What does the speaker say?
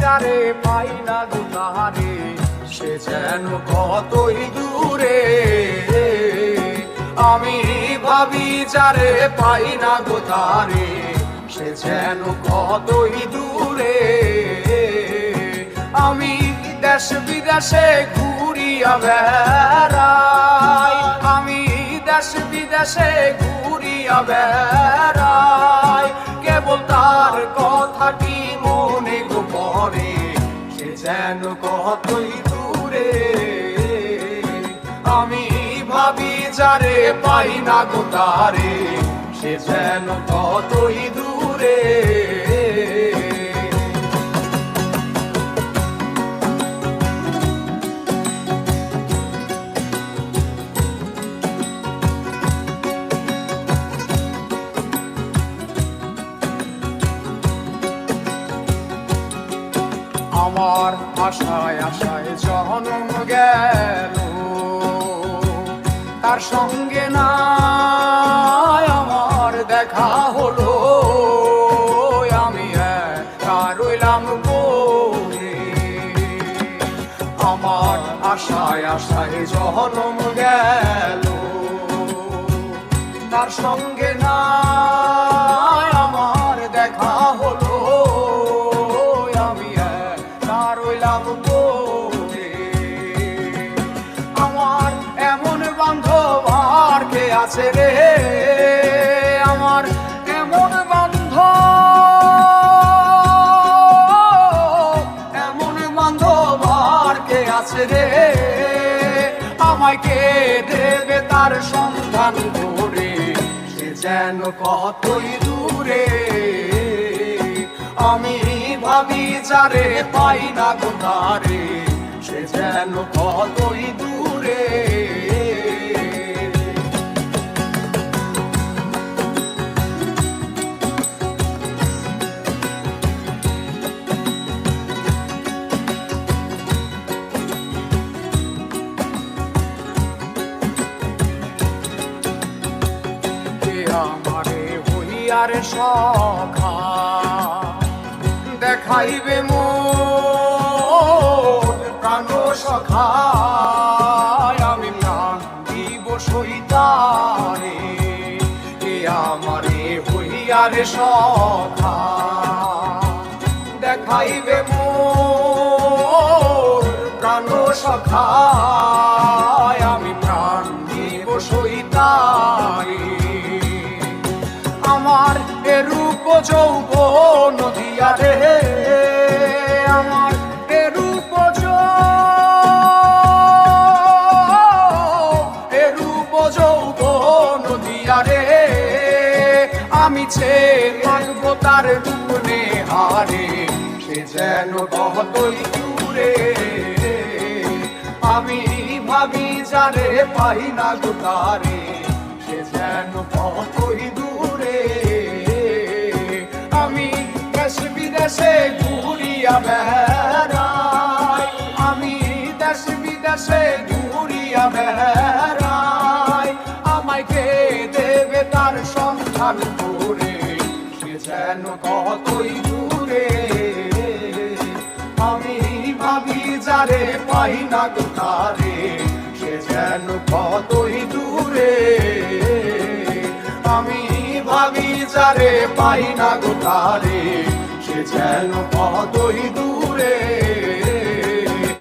যারে পাই না দুলারে সে যেন কতই দূরে। আমি ভাবি যারে পাই না গোতারে সে যেন কতই দূরে। আমি দেশ বিদেশে ঘুরিয়া বেড়াই, আমি দেশ বিদেশে ঘুরিয়া বেড়াই। যেন কতই দূরে? আমি ভাবি যারে পাই না গো তারে সে যেন কতই দূরে? আমার আশায় আশায় জনম গেল। তার সঙ্গে না আমার দেখা হলো। আমি রইলাম আমার আশায় আশায় জনম গেল। তার সঙ্গে না আছে রে, আমার এমন বান্ধব এমন বান্ধব আর কে আছে রে? আমায় কে দেবে তার সন্ধান ধরে? সে যেন কতই দূরে? আমি ভাবি যারে পাই না গো তারে, সে যেন কতই দূরে? আমারে হইয়ার সখা। দেখাইবে মোর প্রাণ সখা আমি প্রাণ দিব সইতারে কে আমারে হইয়ার সখা। দেখাইবে মোর প্রাণ সখা। যৌব নদিয়া রে, আমার এ রূপ এ রূপ যৌব নদিয়া আমি ছে থাকব তার রূপনে হারে, সে যেন কতই দূরে। আমি ভাবি যারে পাই না গোতারে সে যেন কতই আমি দেশ বিদেশে ঘুরিয়া বেড়াই। আমায় কে দেবে তার সন্ধান করে? সে যেন কতই দূরে। আমি ভাবি যারে পাই না গো তারে, সে যেন কতই দূরে। আমি ভাবি যারে পাই না গো তারে যেন কতই দূরে।